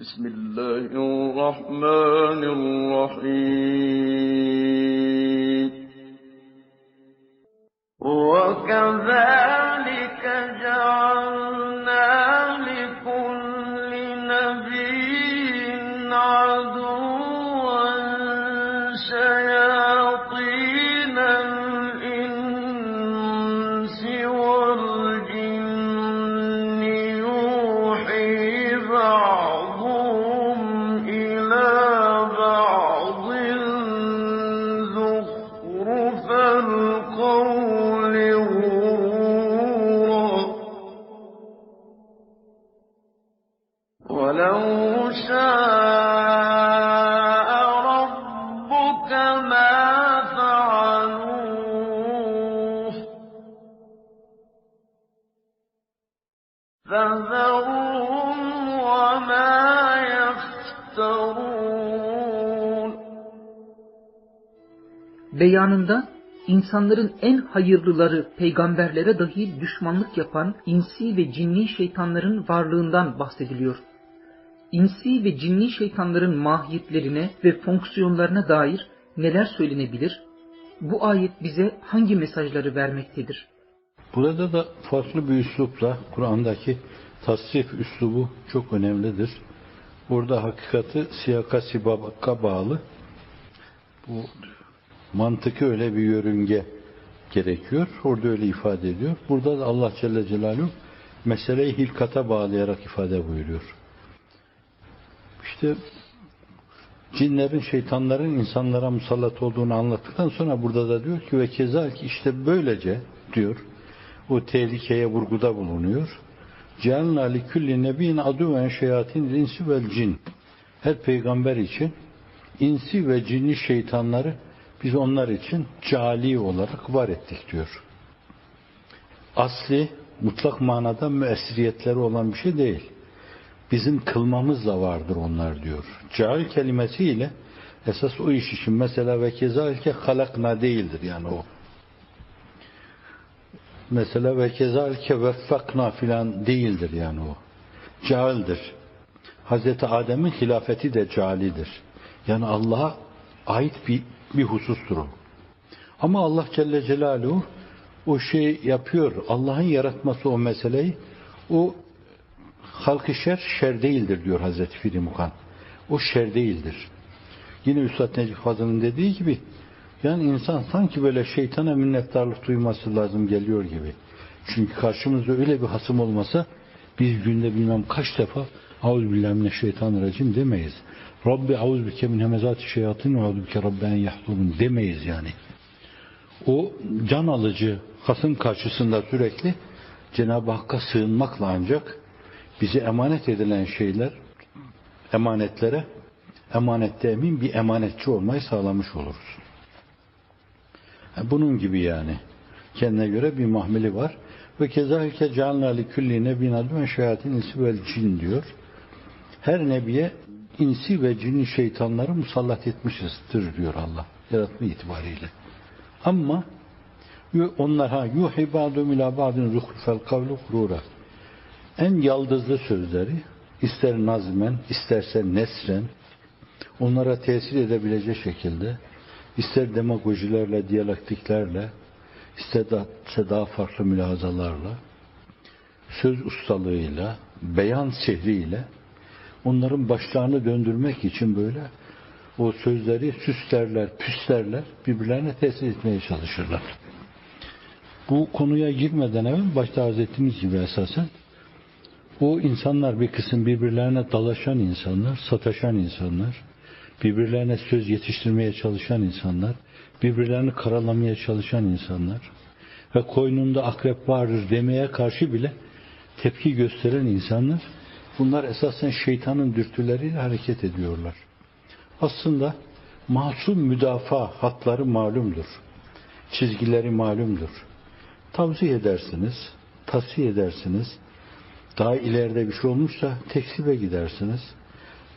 بسم الله الرحمن الرحيم. وكذلك Beyanında insanların en hayırlıları peygamberlere dahi düşmanlık yapan insi ve cinni şeytanların varlığından bahsediliyor. İnsi ve cinni şeytanların mahiyetlerine ve fonksiyonlarına dair neler söylenebilir? Bu ayet bize hangi mesajları vermektedir? Burada da farklı bir üslupla Kur'an'daki tasrif üslubu çok önemlidir. Burada hakikati siyaka sibaka bağlı. Bu mantıkı öyle bir yörünge gerekiyor. Orada öyle ifade ediyor. Burada da Allah Celle Celaluhu meseleyi hilkata bağlayarak ifade buyuruyor. İşte cinlerin, şeytanların insanlara musallat olduğunu anlattıktan sonra burada da diyor ki ve kezal ki işte böylece diyor o tehlikeye vurguda bulunuyor. Cealna li külli nebiyin aduven şeyatin insi vel cin. Her peygamber için insi ve cinli şeytanları biz onlar için cali olarak var ettik diyor. Asli mutlak manada müessiriyetleri olan bir şey değil. Bizim kılmamızla vardır onlar diyor. Cahil kelimesiyle esas o iş için mesela ve kezalike halakna değildir yani o. Mesela ve kezalike veffakna filan değildir yani o. Cahildir. Hazreti Adem'in hilafeti de calidir. Yani Allah'a ait bir, bir husustur o. Ama Allah Celle Celaluhu o şey yapıyor. Allah'ın yaratması o meseleyi o halkı şer şer değildir diyor Hazreti Firi Mukan. O şer değildir. Yine Üstad Necip Fazıl'ın dediği gibi yani insan sanki böyle şeytana minnettarlık duyması lazım geliyor gibi. Çünkü karşımızda öyle bir hasım olmasa biz günde bilmem kaç defa Euzubillahimineşşeytanirracim demeyiz. Rabbi auzbike min hemezati şeyatin ve auzbike rabben yahdurun demeyiz yani. O can alıcı hasım karşısında sürekli Cenab-ı Hakk'a sığınmakla ancak bize emanet edilen şeyler emanetlere emanette emin bir emanetçi olmayı sağlamış oluruz. Bunun gibi yani. Kendine göre bir mahmeli var. Ve kezalike cealna li külli nebin adven şeyatin insi vel cin diyor. Her nebiye insi ve cini şeytanları musallat etmişizdir diyor Allah. Yaratma itibariyle. Ama onlar ha yuhi ba'dum ila ba'din zuhrufel kavlu kurura. En yaldızlı sözleri ister nazmen, isterse nesren onlara tesir edebilecek şekilde ister demagojilerle, diyalektiklerle, isterse daha farklı mülazalarla, söz ustalığıyla, beyan sihriyle onların başlarını döndürmek için böyle o sözleri süslerler, püslerler, birbirlerine tesir etmeye çalışırlar. Bu konuya girmeden evvel başta arz ettiğimiz gibi esasen o insanlar bir kısım birbirlerine dalaşan insanlar, sataşan insanlar, birbirlerine söz yetiştirmeye çalışan insanlar, birbirlerini karalamaya çalışan insanlar ve koynunda akrep vardır demeye karşı bile tepki gösteren insanlar bunlar esasen şeytanın dürtüleriyle hareket ediyorlar. Aslında masum müdafaa hatları malumdur. Çizgileri malumdur. Tavsiye edersiniz, tavsiye edersiniz. Daha ileride bir şey olmuşsa tekzibe gidersiniz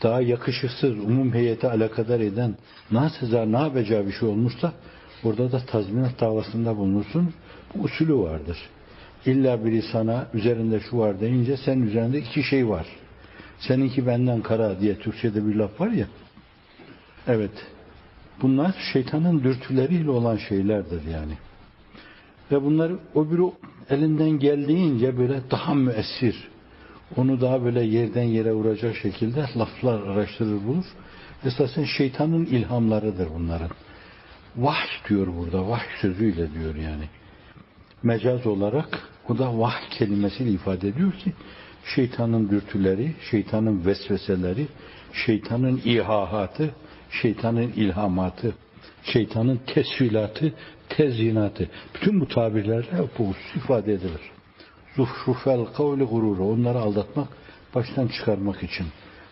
daha yakışıksız umum heyete alakadar eden naseza ne yapacağı bir şey olmuşsa orada da tazminat davasında bulunursun. Bu usulü vardır. İlla biri sana üzerinde şu var deyince sen üzerinde iki şey var. Seninki benden kara diye Türkçe'de bir laf var ya. Evet. Bunlar şeytanın dürtüleriyle olan şeylerdir yani. Ve bunları öbürü elinden geldiğince böyle daha müessir, onu daha böyle yerden yere vuracak şekilde laflar araştırır bulur. Esasen şeytanın ilhamlarıdır bunların. Vahy diyor burada, vahy sözüyle diyor yani. Mecaz olarak o da vahy kelimesiyle ifade ediyor ki şeytanın dürtüleri, şeytanın vesveseleri, şeytanın ihahatı, şeytanın ilhamatı, şeytanın tesvilatı, tezyinatı. Bütün bu tabirlerle bu ifade edilir. Zuhrufel kavli gururu. Onları aldatmak, baştan çıkarmak için.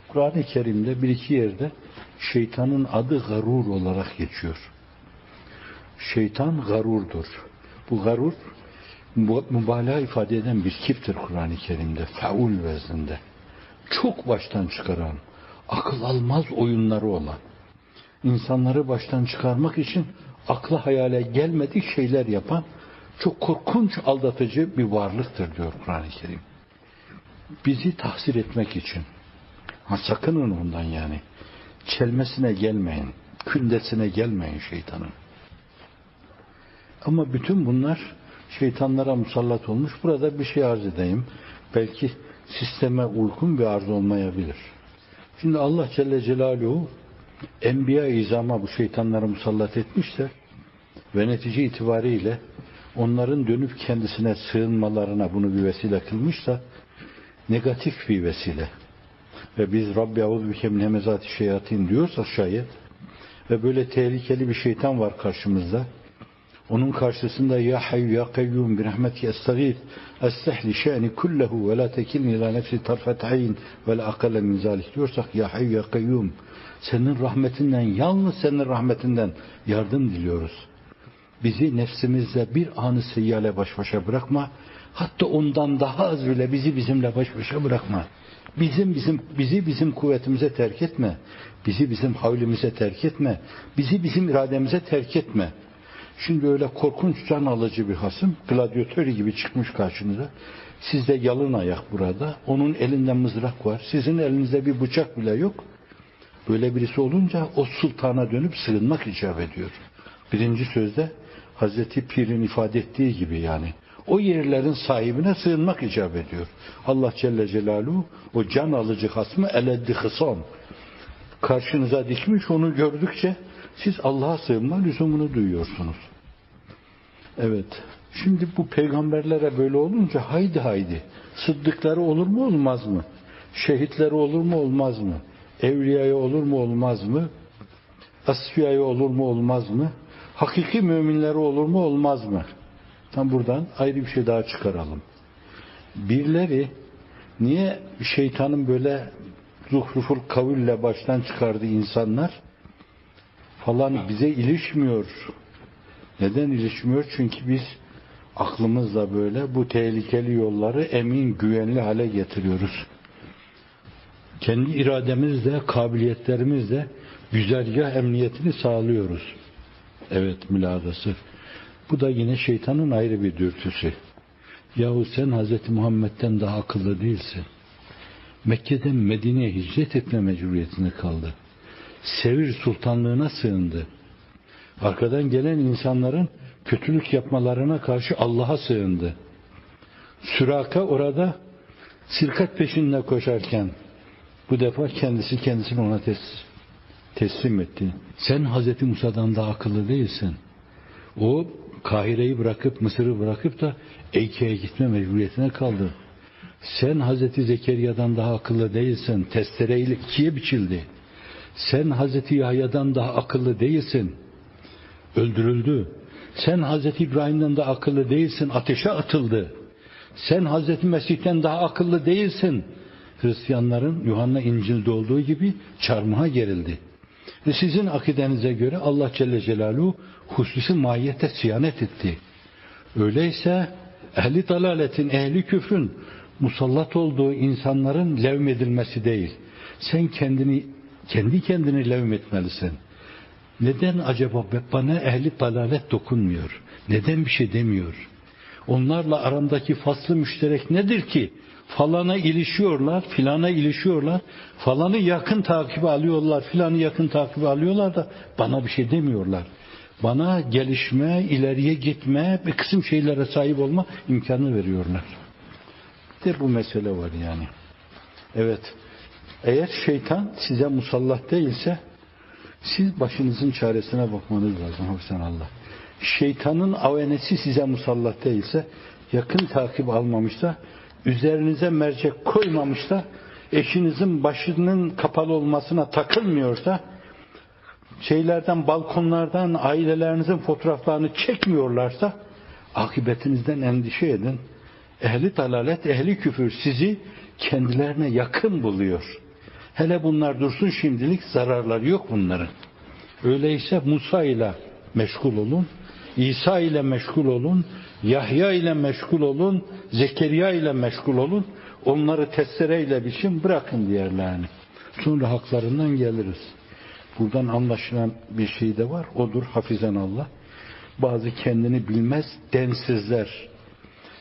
Kur'an-ı Kerim'de bir iki yerde şeytanın adı garur olarak geçiyor. Şeytan garurdur. Bu garur mübalağa ifade eden bir kiptir Kur'an-ı Kerim'de. Faul vezninde. Çok baştan çıkaran, akıl almaz oyunları olan, insanları baştan çıkarmak için akla hayale gelmedik şeyler yapan çok korkunç aldatıcı bir varlıktır diyor Kur'an-ı Kerim. Bizi tahsil etmek için. Ha sakının ondan yani. Çelmesine gelmeyin. Kündesine gelmeyin şeytanın. Ama bütün bunlar şeytanlara musallat olmuş. Burada bir şey arz edeyim. Belki sisteme uygun bir arz olmayabilir. Şimdi Allah Celle Celaluhu Enbiya izama bu şeytanları musallat etmişler ve netice itibariyle onların dönüp kendisine sığınmalarına bunu bir vesile kılmışsa negatif bir vesile. Ve biz Rabbi avuz bike min hemezati şeyatin diyorsa şayet ve böyle tehlikeli bir şeytan var karşımızda. Onun karşısında ya hayy ya kayyum bir rahmeti estağid estehli şe'ni kullehu ve la tekilni ila nefsi tarfet ayn ve la akalle min zalik diyorsak ya hayy ya kayyum senin rahmetinden yalnız senin rahmetinden yardım diliyoruz. Bizi nefsimizle bir anı seyyale baş başa bırakma. Hatta ondan daha az bile bizi bizimle baş başa bırakma. Bizim bizim bizi bizim kuvvetimize terk etme. Bizi bizim havlimize terk etme. Bizi bizim irademize terk etme. Şimdi öyle korkunç can alıcı bir hasım, gladyatör gibi çıkmış karşınıza. Sizde yalın ayak burada. Onun elinde mızrak var. Sizin elinizde bir bıçak bile yok. Böyle birisi olunca o sultana dönüp sığınmak icap ediyor. Birinci sözde Hazreti Pir'in ifade ettiği gibi yani. O yerlerin sahibine sığınmak icap ediyor. Allah Celle Celaluhu o can alıcı hasmı eleddi hısam. Karşınıza dikmiş onu gördükçe siz Allah'a sığınma lüzumunu duyuyorsunuz. Evet. Şimdi bu peygamberlere böyle olunca haydi haydi. Sıddıkları olur mu olmaz mı? Şehitleri olur mu olmaz mı? Evliyaya olur mu olmaz mı? Asfiyaya olur mu olmaz mı? Hakiki müminleri olur mu olmaz mı? Tam buradan ayrı bir şey daha çıkaralım. Birileri niye şeytanın böyle zuhruful kaville baştan çıkardığı insanlar falan bize ilişmiyor. Neden ilişmiyor? Çünkü biz aklımızla böyle bu tehlikeli yolları emin, güvenli hale getiriyoruz. Kendi irademizle, kabiliyetlerimizle güzergah emniyetini sağlıyoruz. Evet müladası. Bu da yine şeytanın ayrı bir dürtüsü. Yahu sen Hz. Muhammed'den daha akıllı değilsin. Mekke'den Medine'ye hicret etme mecburiyetine kaldı. Sevir sultanlığına sığındı. Arkadan gelen insanların kötülük yapmalarına karşı Allah'a sığındı. Süraka orada sirkat peşinde koşarken bu defa kendisi kendisini ona teslim, teslim etti. Sen Hazreti Musa'dan daha akıllı değilsin. O Kahire'yi bırakıp Mısır'ı bırakıp da Eyke'ye gitme mecburiyetine kaldı. Sen Hazreti Zekeriya'dan daha akıllı değilsin. Testereyle ikiye biçildi. Sen Hazreti Yahya'dan daha akıllı değilsin. Öldürüldü. Sen Hazreti İbrahim'den daha akıllı değilsin. Ateşe atıldı. Sen Hazreti Mesih'ten daha akıllı değilsin. Hristiyanların Yuhanna İncil'de olduğu gibi çarmıha gerildi. Ve sizin akidenize göre Allah Celle Celaluhu hususi mahiyette siyanet etti. Öyleyse ehli dalaletin, ehli küfrün musallat olduğu insanların levmedilmesi değil. Sen kendini kendi kendini levmetmelisin. Neden acaba bana ehli dalalet dokunmuyor? Neden bir şey demiyor? Onlarla aramdaki faslı müşterek nedir ki? Falana ilişiyorlar, filana ilişiyorlar. Falanı yakın takibi alıyorlar, filanı yakın takibi alıyorlar da bana bir şey demiyorlar. Bana gelişme, ileriye gitme, bir kısım şeylere sahip olma imkanı veriyorlar. De bu mesele var yani. Evet. Eğer şeytan size musallat değilse siz başınızın çaresine bakmanız lazım Hafizan Allah. Şeytanın avenesi size musallat değilse, yakın takip almamışsa, üzerinize mercek koymamışsa, eşinizin başının kapalı olmasına takılmıyorsa, şeylerden, balkonlardan ailelerinizin fotoğraflarını çekmiyorlarsa, akıbetinizden endişe edin. Ehli dalalet, ehli küfür sizi kendilerine yakın buluyor. Hele bunlar dursun şimdilik zararları yok bunların. Öyleyse Musa ile meşgul olun, İsa ile meşgul olun, Yahya ile meşgul olun, Zekeriya ile meşgul olun. Onları testereyle biçin bırakın diğerlerini. Sonra haklarından geliriz. Buradan anlaşılan bir şey de var. Odur hafizan Allah. Bazı kendini bilmez densizler.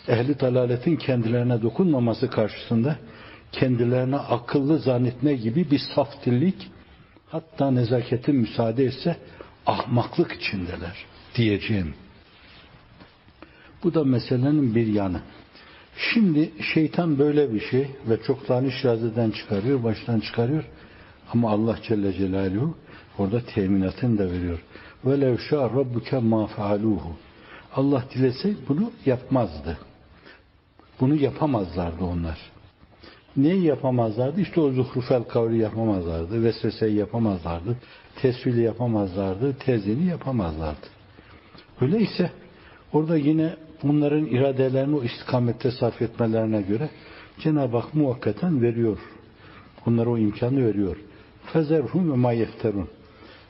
Ehli dalaletin kendilerine dokunmaması karşısında kendilerine akıllı zannetme gibi bir saf hatta nezaketin müsaade etse ahmaklık içindeler diyeceğim. Bu da meselenin bir yanı. Şimdi şeytan böyle bir şey ve çoklarını şirazeden çıkarıyor, baştan çıkarıyor. Ama Allah Celle Celaluhu orada teminatını da veriyor. Ve lev şâ rabbuke mâ fealûhu. Allah dilese bunu yapmazdı. Bunu yapamazlardı onlar. Neyi yapamazlardı? İşte o zuhrufel kavli yapamazlardı. Vesveseyi yapamazlardı. Tesvili yapamazlardı. Tezini yapamazlardı. Öyleyse orada yine bunların iradelerini o istikamette sarf etmelerine göre Cenab-ı Hak muhakkaten veriyor. Onlara o imkanı veriyor. Fezerhum ve ma yefterun.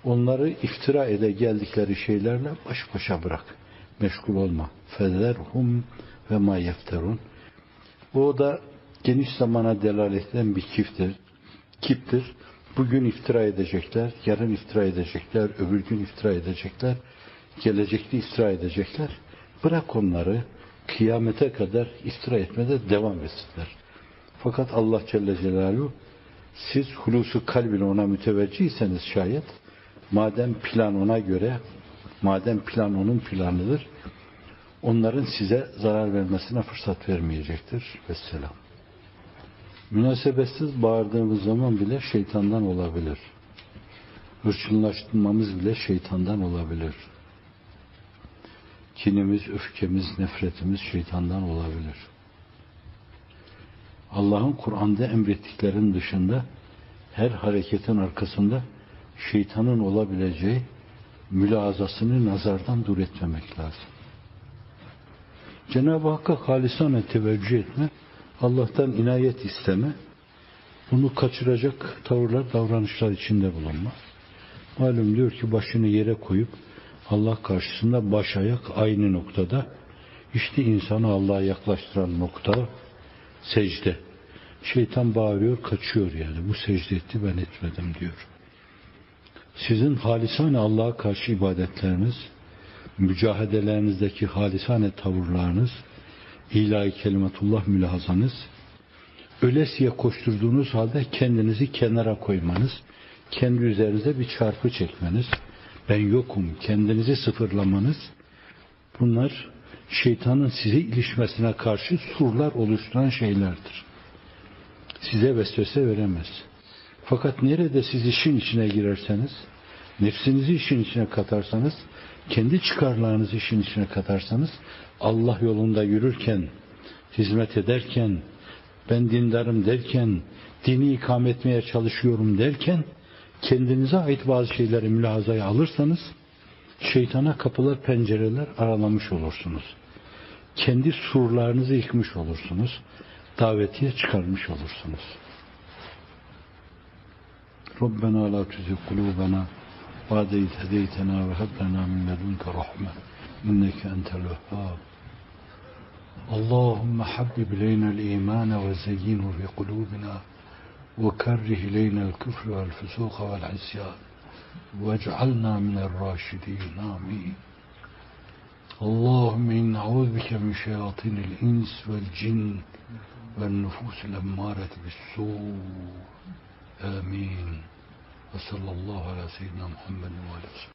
Onları iftira ede geldikleri şeylerle baş başa bırak. Meşgul olma. Fezerhum ve ma yefterun. O da geniş zamana delalet eden bir kiftir. Kiptir. Bugün iftira edecekler, yarın iftira edecekler, öbür gün iftira edecekler, gelecekte iftira edecekler. Bırak onları kıyamete kadar iftira etmede devam etsinler. Fakat Allah Celle Celaluhu siz hulusu kalbine ona müteveccihseniz şayet madem plan ona göre madem plan onun planıdır onların size zarar vermesine fırsat vermeyecektir. Vesselam. Münasebetsiz bağırdığımız zaman bile şeytandan olabilir. Hırçınlaştırmamız bile şeytandan olabilir. Kinimiz, öfkemiz, nefretimiz şeytandan olabilir. Allah'ın Kur'an'da emrettiklerin dışında her hareketin arkasında şeytanın olabileceği mülazasını nazardan dur etmemek lazım. Cenab-ı Hakk'a halisane teveccüh etme, Allah'tan inayet isteme, bunu kaçıracak tavırlar, davranışlar içinde bulunma. Malum diyor ki başını yere koyup Allah karşısında baş ayak aynı noktada. İşte insanı Allah'a yaklaştıran nokta secde. Şeytan bağırıyor, kaçıyor yani. Bu secde etti, ben etmedim diyor. Sizin halisane Allah'a karşı ibadetleriniz, mücahedelerinizdeki halisane tavırlarınız, ilahi kelimetullah mülahazanız, ölesiye koşturduğunuz halde kendinizi kenara koymanız, kendi üzerinize bir çarpı çekmeniz, ben yokum, kendinizi sıfırlamanız, bunlar şeytanın size ilişmesine karşı surlar oluşturan şeylerdir. Size vesvese veremez. Fakat nerede siz işin içine girerseniz, nefsinizi işin içine katarsanız, kendi çıkarlarınızı işin içine katarsanız, Allah yolunda yürürken, hizmet ederken, ben dindarım derken, dini ikame etmeye çalışıyorum derken, kendinize ait bazı şeyleri mülahazaya alırsanız şeytana kapılar pencereler aralamış olursunuz. Kendi surlarınızı yıkmış olursunuz. Davetiye çıkarmış olursunuz. Rabbena la tuzigh kulubana ba'de hedeytena ve hab lana min ledunke rahme inneke entel vehhab. Allahumme habbib ileyna imane ve zeyyinhu fi kulubina وكره إلينا الكفر والفسوق والعصيان. واجعلنا من الراشدين. آمين. اللهم إن نعوذ بك من شياطين الإنس والجن والنفوس الأمارة بالسوء. آمين. وصلى الله على سيدنا محمد وعلى وسلم